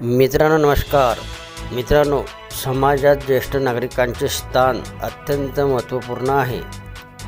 मित्रांनो नमस्कार. मित्रांनो समाजात ज्येष्ठ नागरिकांचे स्थान अत्यंत महत्त्वपूर्ण आहे.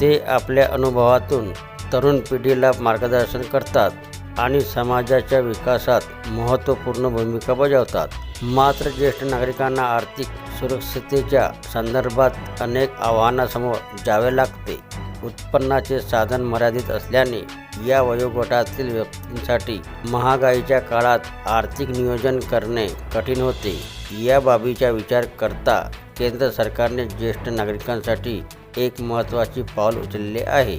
ते आपल्या अनुभवातून तरुण पिढीला मार्गदर्शन करतात आणि समाजाच्या विकासात महत्त्वपूर्ण भूमिका बजावतात. मात्र ज्येष्ठ नागरिकांना आर्थिक सुरक्षिततेच्या संदर्भात अनेक आव्हानासमोर जावे लागते. उत्पन्नाचे साधन मर्यादित असल्याने या वयोगटातील व्यक्तींसाठी महागाईच्या काळात आर्थिक नियोजन करणे कठीण होते. या बाबीचा विचार करता केंद्र सरकारने ज्येष्ठ नागरिकांसाठी एक महत्त्वाचे पाऊल उचलले आहे.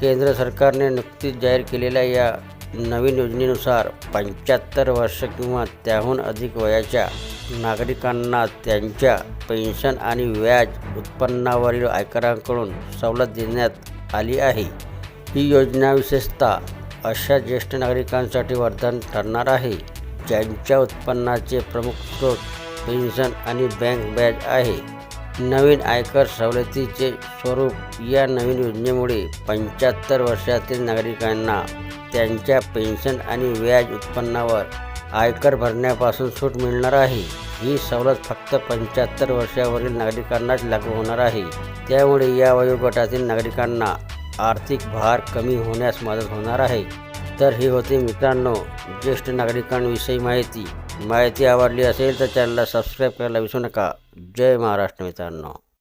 केंद्र सरकारने नुकतीच जाहीर केलेल्या या नवीन योजनेनुसार पंच्याहत्तर वर्ष किंवा त्याहून अधिक वयाच्या नागरिकांना त्यांच्या पेन्शन आणि व्याज उत्पन्नावरील आयकरांकडून सवलत देण्यात आली आहे. ही योजना विशेषतः अशा ज्येष्ठ नागरिकांसाठी वरदान ठरणार आहे ज्यांच्या उत्पन्नाचे प्रमुख स्रोत पेन्शन आणि बँक व्याज आहे. नवीन आयकर सवलतीचे स्वरूप या नवीन योजनेमुळे पंच्याहत्तर वर्षातील नागरिकांना त्यांच्या पेन्शन आणि व्याज उत्पन्नावर आयकर भरण्यापासून सूट मिळणार आहे. ही सवलत फक्त पंच्याहत्तर वर्षावरील नागरिकांनाच लागू होणार आहे. त्यामुळे या वयोगटातील नागरिकांना आर्थिक भार कमी होण्यास मदत होणार आहे. तर ही होती मित्रांनो ज्येष्ठ नागरिकांविषयी माहिती. माहिती आवडली असेल तर चॅनलला सबस्क्राईब करायला विसरू नका. जय महाराष्ट्र मित्रांनो.